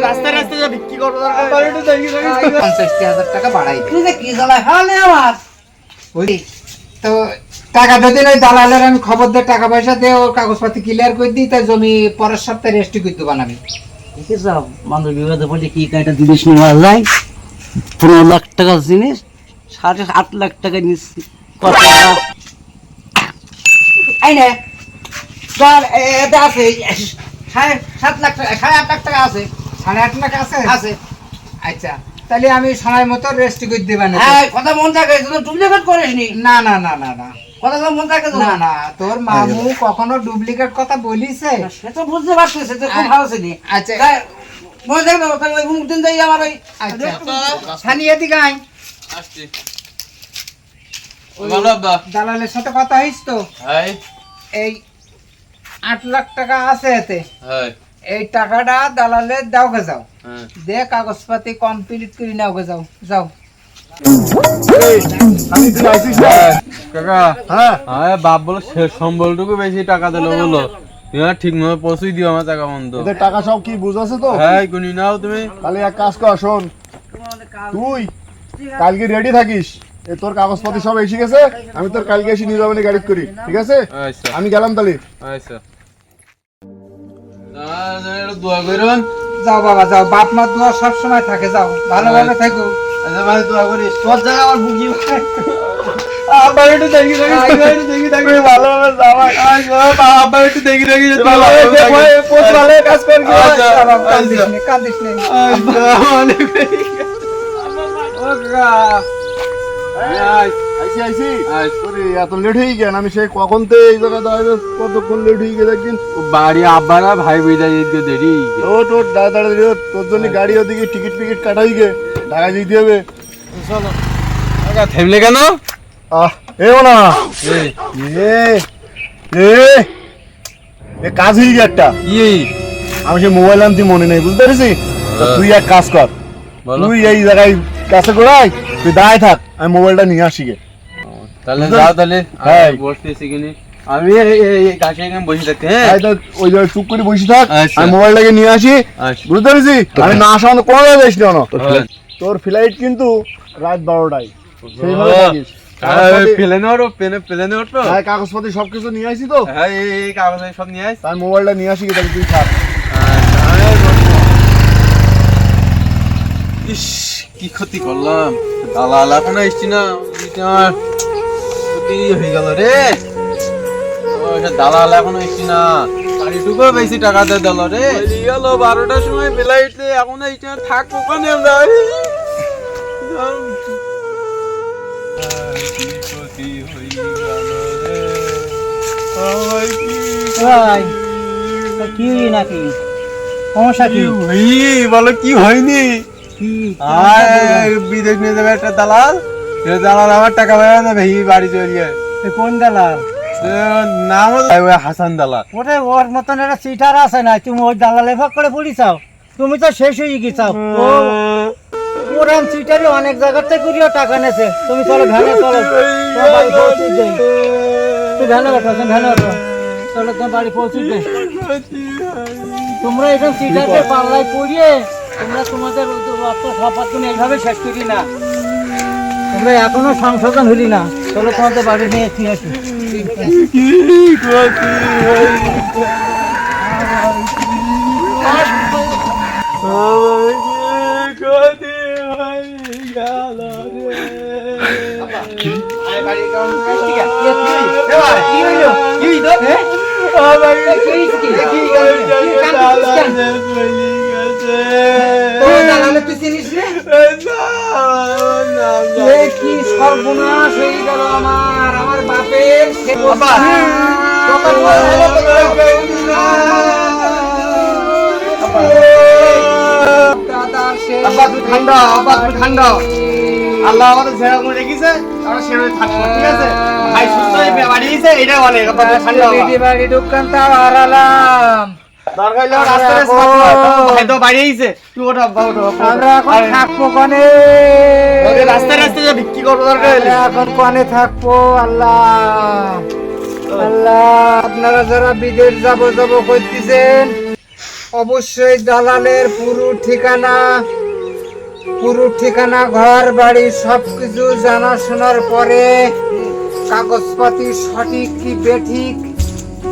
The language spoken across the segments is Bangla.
রাস্তায় রাস্তায় যা বিক্রি করব দরকার একটু দেখি পঞ্চাশটি হাজার টাকা বাড়াই তুই যে কি জ্বালায়? হালে আমার ওই তো টাকা যদি ওই দালালের আমি খবর দে টাকা পয়সা দিয়ে ওর কাগজপাতি ক্লিয়ার করে দিই তাই জমি পরের সপ্তাহে রেস্টি করে দেবো আমি। মানুষ বিবাদে পড়লে কি কাইটা জিনিস নেওয়া যায় পনেরো লাখ টাকার জিনিস সাড়ে আট লাখ টাকা নিচ্ছি কত? এই ধর, এ- এতে আছে সাড়ে সাত লাখ টাকা সাড়ে আট লাখ টাকা আছে। সাড়ে আট লাখ আছে? আছে। আচ্ছা তাহলে আমি সময় মতো রেস্টি করে দেবেন হ্যাঁ কথা মন থাকে তুই ডুপ্লিকেট করিস না না না না না। কথা মন থাকে না না তোর মামু কখনো ডুপ্লিকেট কথা বলিছে? সে তো বুঝতে পারছিস সে তো খুব ভালো ছিলি। আচ্ছা। তাই থাকবে তাহলে ওই মুখ দিন যাই আমার ওই আচ্ছা। সানি এদিকে আয়। আসছি। ভালো আব্বা। দালালের সাথে কথা হইস তো? হাই এই আট লাখ টাকা আছে এতে। হাই এই টাকাটা দালালের দাও গে যাও। হ্যাঁ। দে কাগজপাতি কমপ্লিট করে নাও গে যাও। যাও। কাকা হ্যাঁ। হ্যাঁ বাপ বলো সম্বলটুকু বেশি টাকা দিলো বলো। ঠিক মতো পৌঁছই দিও আমার টাকা বন্ধ। এদের টাকা সব কি বুঝাছে তো? হ্যাঁ গুনি নাও তুমি। তাহলে এক কাজ কর শোন। তুই কালকে রেডি থাকিস। এ তোর কাগজপত্র সব এসে গেছে আমি তোর কালকে এসে নিয়ে যাব গাড়ি করি ঠিক আছে? আচ্ছা। আমি গেলাম তাহলে। আচ্ছা। দোয়া করুন যাও বাবা যাও। বাপ মা দোয়া সব সময় থাকে যাও। ভালোভাবে থাকো। আচ্ছা ভাই দোয়া করিস তোর জায়গা আমার বুঝি আবার একটু দেখি দেখি দেখি দেখি ভালোভাবে যাওয়া আবার একটু দেখি দেখি ভালো কাজ করবি আচ্ছা, কান্দিস নে, কান্দিস নে। আইসি আইসি তোর এত লেট হয়ে গেল আমি সেই কখন তো এই জায়গায় দাঁড়িয়ে কতক্ষণ লেট হয়ে একদিন? বাড়ি আব্বারা ভাই দেরি ও তোর জন্য গাড়ি ওদিকে টিকিট ফিকিট কাটাই গে ঢাকা যেতে হবে। থামলে কেন? আহ এ না এ। এ এ কাজ হয়ে গেছে একটা। আমি সে মোবাইল আনতে মনে নেই বুঝতে পেরেছি তুই এক কাজ কর। বলো। তুই এই জায়গায় কাছে করাই তুই দাঁড়ায় থাক আমি মোবাইলটা নিয়ে আসি গে। তাহলে যাও তাহলে হ্যাঁ। আমি বসতেছি কিনি আমি এই- এখানে বসে থাকতে হ্যাঁ? ওই জায়গায় চুপ করে বসে থাক আচ্ছা। আমি মোবাইলটাকে নিয়ে আসি। আচ্ছা। বুঝতে পেরেছি? আমি না আসা কোনো জায়গায় যাইস না। তোর ফ্লাইট কিন্তু রাত বারোটায়। সেইভাবে থাকিস। হ্যাঁ, কাগজপাতি- প্লেনে ওঠো প্লেনে প্লেনে উঠবো হ্যাঁ কাগজপাতি সবকিছু নিয়ে আসি তো। হ্যাঁ এই কাগজ সব নিয়ে আস তাই মোবাইলটা নিয়ে আসি তাহলে তুই থাক। ইস কি ক্ষতি করলাম। দালাল এখন এসছি না আমার ক্ষতি হয়ে গেল রে। দালাল এখনও এসছি না। গাড়িটুকু বেশি টাকা দিয়ে দিল রে। গেল বারোটার সময় বেলাইটে এখন এইটা থাকব ওখানে আমরা? কি ক্ষতি হয়ে গেল কি নাকি? সমস্যা কি? হই বলো কি হয়নি? আর বিদেশ নিয়ে যাবে একটা দালাল? সে দালাল আমার টাকা পাবে না ভেই বাড়ি চলে যায়। কোন দালাল? নাম হাসান দালাল। ওরে ওর মতন একটা সিটার আছে না তুমি ওই দালালে ভাগ করে পড়িছাও তুমি তো শেষ হয়ে গেছাও। ও ওরাম সিটারই অনেক জায়গাতে করিও টাকা নেছে তুমি চলো ভ্যানে চলো। বাড়ি পৌঁছে দেই তুই ভ্যানে ওঠো তুমি ভ্যানে ওঠো। চলো তোমার বাড়ি পৌঁছে দে। তোমরা এরকম সিটারকে পাল্লায় পড়িয়ে তোমরা তোমাদের সপাত এইভাবে শেষ করি না। তোমরা এখনও সংশোধন হলি না। চলো তোমাদের বাড়ি নিয়ে ফিরে আসি। দালালে তুই চিনিস রে? এ কি সর্বনাশ হয়ে গেল আমার আমার বাপের সে- দোকান বন্ধ হলো। দাদা সে আব্বা তুই ঠান্ডা আব্বা ঠান্ডা। আল্লাহ আমাদের ছেড়ে করে রেখেছে আমরা সেভাবে থাকব ঠিক আছে? ভাই সুস্থ হয়ে বাড়ি গেছে এটাই অনেক ঠান্ডা। বাড়ি দোকান তাও হারালাম। আপনারা যারা বিদেশ যাব যাব করতেছেন অবশ্যই দালালের পুরো ঠিকানা পুরো ঠিকানা ঘর বাড়ি সবকিছু জানাশোনার পরে কাগজপাতি সঠিক কি বেঠিক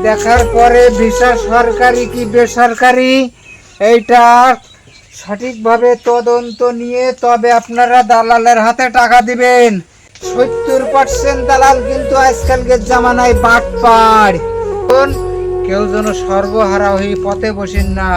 দেখার পরে ভিসা সরকারি কি বেসরকারি? এইটা সঠিকভাবে তদন্ত নিয়ে তবে আপনারা দালালের হাতে টাকা দিবেন। সত্তর পার্সেন্ট দালাল কিন্তু আজকালকের জামানায় বাট পাড় কেউ যেন সর্বহারা হয়ে পথে বসেন না।